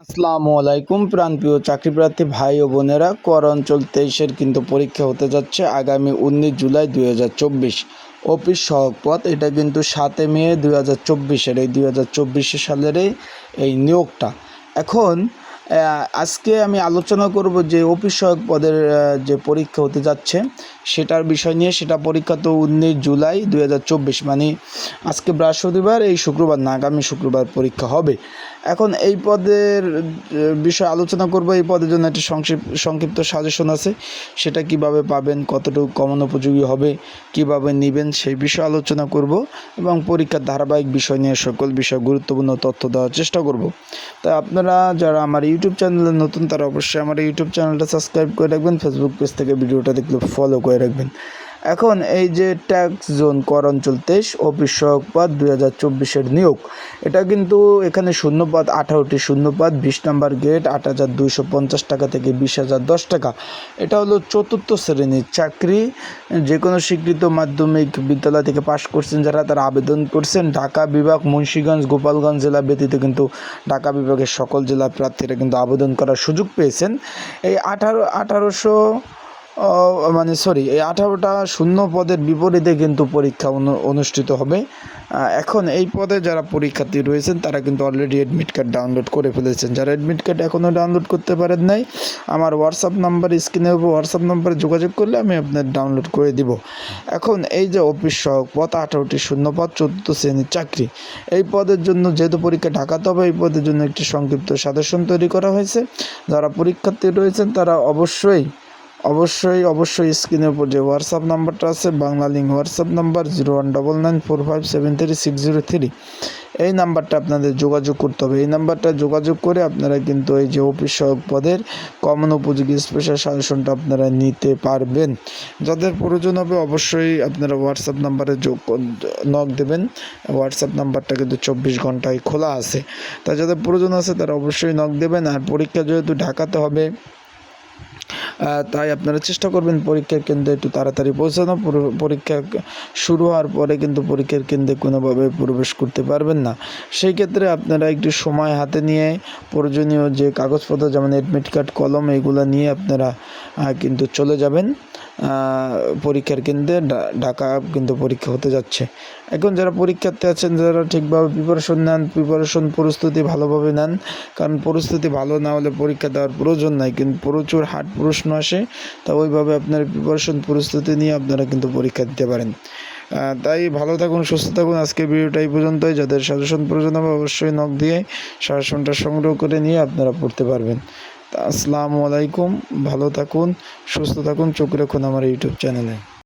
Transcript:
আসসালামু আলাইকুম, প্রাণপ্রিয় চাকরিপ্রার্থী ভাই ও বোনেরা। কর অঞ্চল তেইশের কিন্তু পরীক্ষা হতে যাচ্ছে আগামী উনিশ জুলাই দুই হাজার চব্বিশ। অফিস সহক পদ এটা কিন্তু সাতে মে দুই হাজার চব্বিশের, এই দুই হাজার চব্বিশে সালের এই- নিয়োগটা। এখন আজকে আমি আলোচনা করব যে অফিস সহায়ক পদের যে পরীক্ষা হতে যাচ্ছে, সেটার বিষয় নিয়ে। সেটা পরীক্ষা তো উনিশ জুলাই দুই হাজার চব্বিশ মানে আজকে বৃহস্পতিবার, এই শুক্রবার না, আগামী শুক্রবার পরীক্ষা হবে। এখন এই পদের বিষয়ে আলোচনা করব। এই পদের জন্য একটি সংক্ষিপ্ত সংক্ষিপ্ত সাজেশন আছে। সেটা কীভাবে পাবেন, কতটুকু কমন উপযোগী হবে, কীভাবে নেবেন, সেই বিষয়ে আলোচনা করব এবং পরীক্ষার ধারাবাহিক বিষয় নিয়ে সকল বিষয় গুরুত্বপূর্ণ তথ্য দেওয়ার চেষ্টা করব। তাই আপনারা যারা আমার ইউটিউব চ্যানেলে নতুন তারা অবশ্যই আমার ইউটিউব চ্যানেলটা সাবস্ক্রাইব করে রাখবেন। ফেসবুক পেজ থেকে ভিডিওটা দেখলে ফলো করে রাখবেন। এখন এই যে ট্যাক্স জোন কর অঞ্চল তেইশ অফিস সহায়ক পদ দুই হাজার চব্বিশের নিয়োগ। এটা কিন্তু এখানে শূন্যপদ আঠারোটি শূন্যপদ, বিশ নাম্বার গেট আট হাজার দুইশো পঞ্চাশ টাকা থেকে বিশ হাজার দশ টাকা। এটা হলো চতুর্থ শ্রেণির চাকরি। যে কোনো স্বীকৃত মাধ্যমিক বিদ্যালয় থেকে পাশ করছেন যারা, তারা আবেদন করছেন। ঢাকা বিভাগ, মুন্সীগঞ্জ, গোপালগঞ্জ জেলা ব্যতীত কিন্তু ঢাকা বিভাগের সকল জেলা প্রার্থীরা কিন্তু আবেদন করার সুযোগ পেয়েছেন। এই আঠারো, আঠারোশো মানে সরি এই আঠারোটা শূন্য পদের বিপরীতে কিন্তু পরীক্ষা অনু- অনুষ্ঠিত হবে। এখন এই পদে যারা পরীক্ষার্থী রয়েছেন, তারা কিন্তু অলরেডি অ্যাডমিট কার্ড ডাউনলোড করে ফেলেছেন। যারা অ্যাডমিট কার্ড এখনও ডাউনলোড করতে পারেন নাই, আমার হোয়াটসঅ্যাপ নাম্বার স্ক্রিনের উপর হোয়াটসঅ্যাপ নাম্বারে যোগাযোগ করলে আমি আপনার ডাউনলোড করে দিব। এখন এই যে অফিস সহক পদ আঠারোটি শূন্য পদ, চতুর্থ শ্রেণির চাকরি। এই পদের জন্য যেহেতু পরীক্ষা ঢাকাতে হবে এই পদের জন্য একটি সংক্ষিপ্ত সাজেশন তৈরি করা হয়েছে। যারা পরীক্ষার্থী রয়েছেন, তারা অবশ্যই অবশ্যই অবশ্যই স্ক্রিনের উপর যে হোয়াটসঅ্যাপ নাম্বারটা আছে, Bangla link WhatsApp number zero one double nine four five seven three six zero three এই নাম্বারটা আপনাদের যোগাযোগ করতে হবে। এই নাম্বারটা যোগাযোগ করে আপনারা কিন্তু এই যে অফিস সহায়ক পদের কমন উপযোগী স্পেশাল সাজেশনটা আপনারা নিতে পারবেন। যাদের প্রয়োজন হবে অবশ্যই আপনারা হোয়াটসঅ্যাপ নাম্বারে যোগ নক দেবেন। হোয়াটসঅ্যাপ নাম্বারটা কিন্তু চব্বিশ ঘন্টায় খোলা আছে। তা যাদের প্রয়োজন আছে তারা অবশ্যই নক দেবেন। আর পরীক্ষা যেহেতু ঢাকাতে হবে তাই আপনারা চেষ্টা করবেন পরীক্ষার কেন্দ্রে একটু তাড়াতাড়ি পৌঁছানো। পরীক্ষা শুরু হওয়ার পরে কিন্তু পরীক্ষার কেন্দ্রে কোনোভাবে প্রবেশ করতে পারবেন না। সেই ক্ষেত্রে আপনারা একটু সময় হাতে নিয়ে প্রয়োজনীয় যে কাগজপত্র, যেমন অ্যাডমিট কার্ড কলম, এগুলো নিয়ে আপনারা কিন্তু চলে যাবেন। পরীক্ষার কেন্দ্রে ঢাকা কিন্তু পরীক্ষা হতে যাচ্ছে। এখন যারা পরীক্ষার্থী আছেন, যারা ঠিকভাবে প্রিপারেশন নেন প্রিপারেশন প্রস্তুতি ভালোভাবে নেন, কারণ পরিস্থিতি ভালো না হলে পরীক্ষা দেওয়ার প্রয়োজন নাই, কিন্তু প্রচুর হার্ড প্রশ্ন আসে, তা ওইভাবে আপনার প্রিপারেশন প্রস্তুতি নিয়ে আপনারা কিন্তু পরীক্ষা দিতে পারেন। তাই ভালো থাকুন, সুস্থ থাকুন, আজকের ভিডিওটা এই পর্যন্তই। যাদের সাজেশন প্রয়োজন হবে, অবশ্যই নখ দিয়ে সাজেশনটা সংগ্রহ করে নিয়ে আপনারা পড়তে পারবেন। আসসালামু আলাইকুম ভালো থাকুন সুস্থ থাকুন চোখ রাখুন আমার ইউটিউব চ্যানেলে।